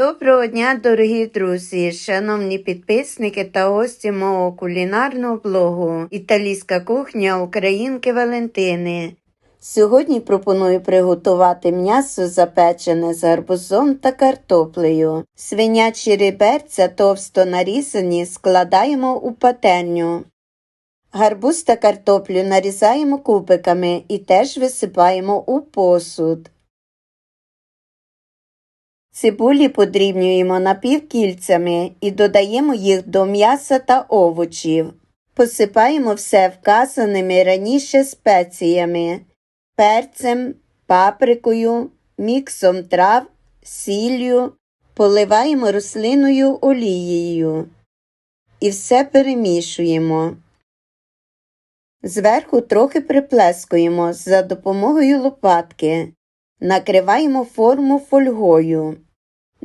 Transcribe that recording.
Доброго дня, дорогі друзі, шановні підписники та гості мого кулінарного блогу Італійська кухня Українки Валентини. Сьогодні пропоную приготувати м'ясо запечене з гарбузом та картоплею. Свинячі реберця товсто нарізані складаємо у пательню. Гарбуз та картоплю нарізаємо кубиками і теж висипаємо у посуд. Цибулі подрібнюємо напівкільцями і додаємо їх до м'яса та овочів. Посипаємо все вказаними раніше спеціями, перцем, паприкою, міксом трав, сіллю, поливаємо рослинною олією і все перемішуємо. Зверху трохи приплескуємо за допомогою лопатки. Накриваємо форму фольгою.